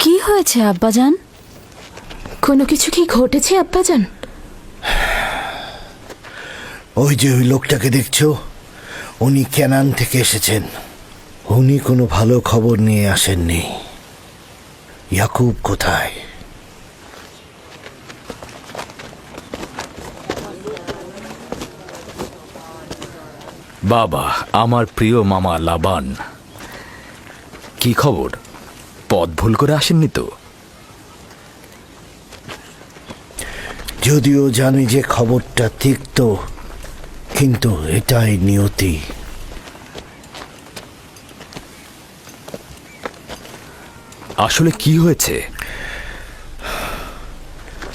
কি হয়েছে আব্বাজান? কোনো কিছু কি ঘটেছে আব্বাজান? ওই যে ওই লোকটাকে দেখছ? উনি ক্যানান থেকে এসেছেন। উনি কোনো ভালো খবর নিয়ে আসেননি। ইয়াকুব কোথায়? বাবা আমার প্রিয় মামা লাবান। কি খবর? পথ ভুল করে আসেননি তো? যদিও জানি যে খবরটা তিক্ত কিন্তু এটাই নিয়তি। আসলে কি হয়েছে?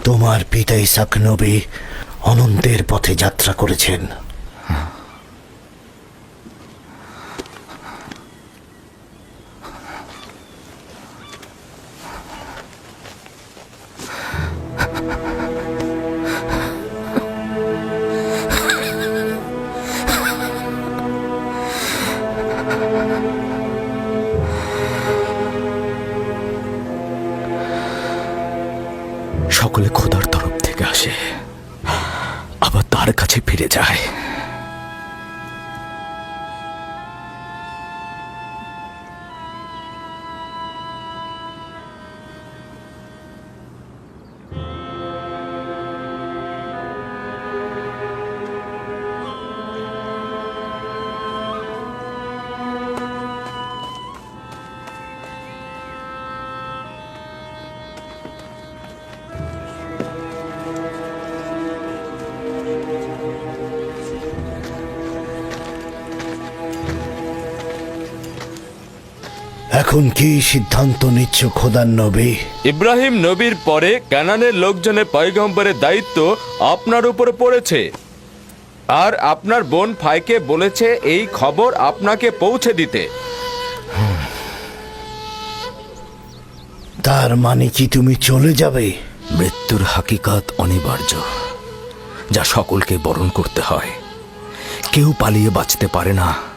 তোমার পিতা ইসাক নবী অনন্তের পথে যাত্রা করেছেন। সকলে খোদার তরফ থেকে আসে আবার তার কাছে ফিরে যায়। এখন কি সিদ্ধান্ত নিচ্ছ খোদার নবী? ইব্রাহিম নবীর পরে কানানের লোকজনের পয়গম্বরের দায়িত্ব আপনার উপরে পড়েছে। আর আপনার বোন ফাইকে বলেছে এই খবর আপনাকে পৌঁছে দিতে। তার মানে কি তুমি চলে যাবে? মৃত্যুর হাকিকাত অনিবার্য যা সকলকে বরণ করতে হয়। কেউ পালিয়ে বাঁচতে পারে না।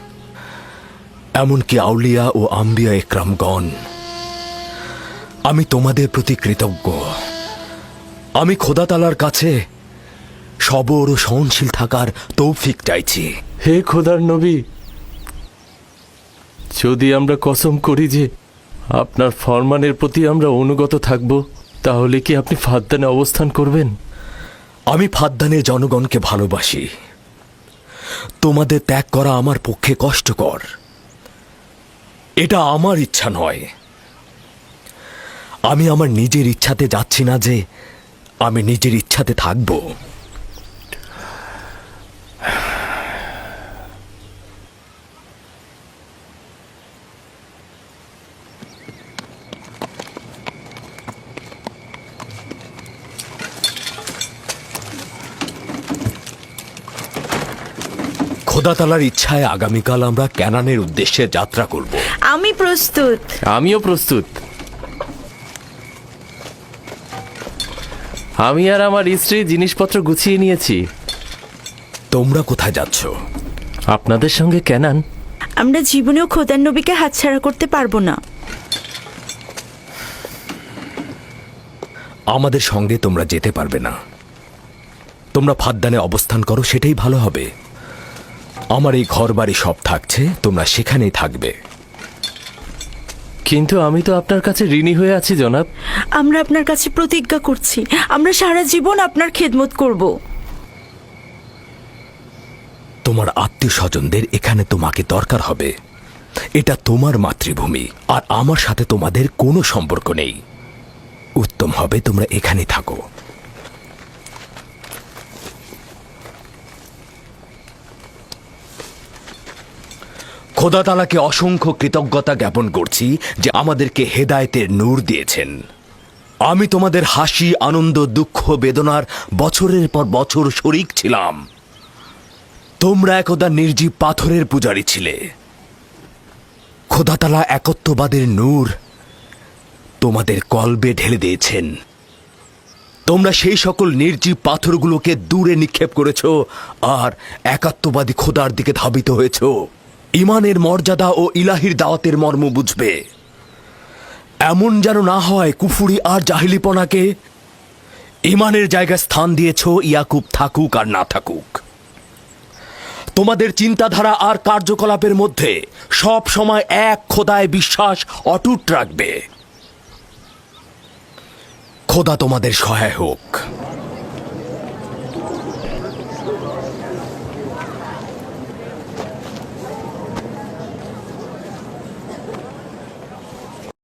এমনকি আউলিয়া ও আম্বিয়া একরামগণ আমি তোমাদের প্রতি কৃতজ্ঞ। আমি খোদাতালার কাছে সবর ও সহনশীল থাকার তৌফিক চাইছি। হে খোদার নবী যদি আমরা কসম করি যে আপনার ফরমানের প্রতি আমরা অনুগত থাকব তাহলে কি আপনি ফাদ্দানে অবস্থান করবেন? আমি ফাদ্দানের জনগণকে ভালোবাসি। তোমাদের ত্যাগ করা আমার পক্ষে কষ্টকর। এটা আমার ইচ্ছা নয়। আমি আমার নিজের ইচ্ছাতে যাচ্ছি না যে আমি নিজের ইচ্ছাতে থাকব। খোদাতালার ইচ্ছায় আগামীকাল আমরা ক্যানানের উদ্দেশ্যে যাত্রা করব। আমি প্রস্তুত। আমিও প্রস্তুত। আমি আর আমার স্ত্রী জিনিসপত্র গুছিয়ে নিয়েছি। তোমরা কোথায় যাচ্ছ? আপনাদের সঙ্গে ক্যানান। আমরা জীবনেও খোদার নবীকে হাতছাড়া করতে পারব না। আমাদের সঙ্গে তোমরা যেতে পারবে না। তোমরা ফাদ্দানে অবস্থান করো সেটাই ভালো হবে। আমার এই ঘর বাড়ি সব থাকছে তোমরা সেখানেই থাকবে। কিন্তু আমি তো আপনার কাছে ঋণী হয়ে আছি জনাব। আমরা আপনার কাছে প্রতিজ্ঞা করছি। আমরা সারা জীবন আপনার খেদমত করব। তোমার আত্মীয় স্বজনদের এখানে তোমাকে দরকার হবে। এটা তোমার মাতৃভূমি আর আমার সাথে তোমাদের কোনো সম্পর্ক নেই। উত্তম হবে তোমরা এখানে থাকো। খোদা তালাকে অসংখ্য কৃতজ্ঞতা জ্ঞাপন করছি যে আমাদেরকে হেদায়েতের নূর দিয়েছেন। আমি তোমাদের হাসি, আনন্দ, দুঃখ, বেদনার বছরের পর বছর শরিক ছিলাম। তোমরা একদা নির্জীব পাথরের পূজারী ছিলে। খোদাতালা একত্ববাদের নূর তোমাদের কলবে ঢেলে দিয়েছেন। তোমরা সেই সকল নির্জীব পাথরগুলোকে দূরে নিক্ষেপ করেছ আর একাত্মবাদী খোদার দিকে ধাবিত হয়েছ। ইমানের মর্যাদা ও ইলাহির দাওয়াতের মর্ম বুঝবে। এমন যেন না হয় কুফুরি আর জাহিলিপনাকে ইমানের জায়গায় স্থান দিয়েছ ইয়াকুব থাকুক আর না থাকুক। তোমাদের চিন্তাধারা আর কার্যকলাপের মধ্যে সব সময় এক খোদায় বিশ্বাস অটুট রাখবে। খোদা তোমাদের সহায় হোক।